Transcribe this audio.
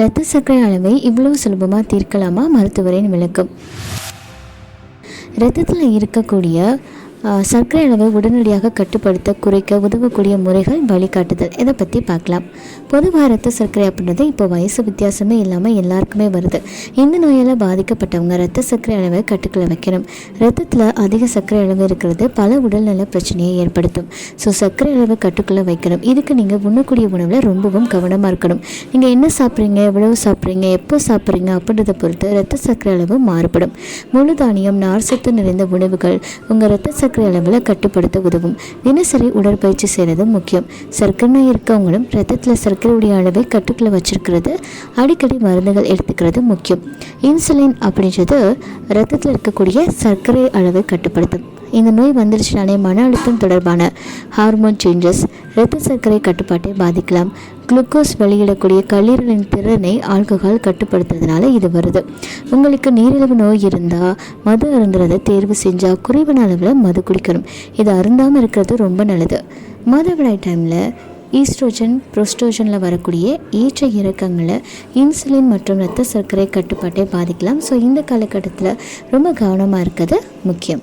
இரத்த சர்க்கரை அளவை இவ்வளவு சுலபமாக தீர்க்கலாமா? மருத்துவரின் விளக்கம். இரத்தத்தில் இருக்கக்கூடிய சர்க்கரை அளவை உடனடியாக கட்டுப்படுத்த குறைக்க உதவக்கூடிய முறைகள் வழிகாட்டுதல். இதை பற்றி பார்க்கலாம். பொதுவாக ரத்த சர்க்கரை அப்படின்றது இப்போ வயசு வித்தியாசமே இல்லாமல் எல்லாருக்குமே வருது. இந்த நோயால் பாதிக்கப்பட்டவங்க ரத்த சர்க்கரை அளவை கட்டுக்குள்ள வைக்கணும். ரத்தத்தில் அதிக சர்க்கரை அளவு இருக்கிறது பல உடல்நல பிரச்சனையை ஏற்படுத்தும். ஸோ சர்க்கரை அளவு கட்டுக்குள்ளே வைக்கணும். இதுக்கு நீங்கள் உண்ணக்கூடிய உணவில் ரொம்பவும் கவனமாக இருக்கணும். நீங்கள் என்ன சாப்பிட்றீங்க எவ்வளவு சாப்பிட்றீங்க எப்போ சாப்பிட்றீங்க அப்படின்றத பொறுத்து ரத்த சர்க்கரை அளவு மாறுபடும். முழு தானியம் நார் சத்து நிறைந்த உணவுகள் உங்கள் இரத்த சர்க்கரை அளவில் கட்டுப்படுத்த உதவும். தினசரி உடற்பயிற்சி செய்கிறது முக்கியம். சர்க்கரை நோய் இருக்கவங்களும் ரத்தத்தில் சர்க்கரையுடைய அளவை கட்டுக்குள்ளே வச்சிருக்கிறது. அடிக்கடி மருந்துகள் எடுத்துக்கிறது முக்கியம். இன்சுலின் அப்படின்றது ரத்தத்தில் இருக்கக்கூடிய சர்க்கரை அளவை கட்டுப்படுத்தும். இந்த நோய் வந்துருச்சுனாலே மன அழுத்தம் தொடர்பான ஹார்மோன் சேஞ்சஸ் இரத்த சர்க்கரை கட்டுப்பாட்டை பாதிக்கலாம். குளுக்கோஸ் வெளியிடக்கூடிய கல்லீரலின் திறனை ஆல்கஹால் கட்டுப்படுத்துறதுனால இது வருது. உங்களுக்கு நீரிழிவு நோய் இருந்தால் மது அருந்துறதை தேர்வு செஞ்சால் குறைவான அளவில் மது குடிக்கணும். இது அருந்தாமல் இருக்கிறது ரொம்ப நல்லது. மாதவிடாய் டைமில் ஈஸ்ட்ரோஜன் ப்ரோஸ்ட்ரோஜனில் வரக்கூடிய ஏற்ற இறக்கங்களை இன்சுலின் மற்றும் இரத்த சர்க்கரை கட்டுப்பாட்டை பாதிக்கலாம். ஸோ இந்த காலகட்டத்தில் ரொம்ப கவனமாக இருக்கிறது முக்கியம்.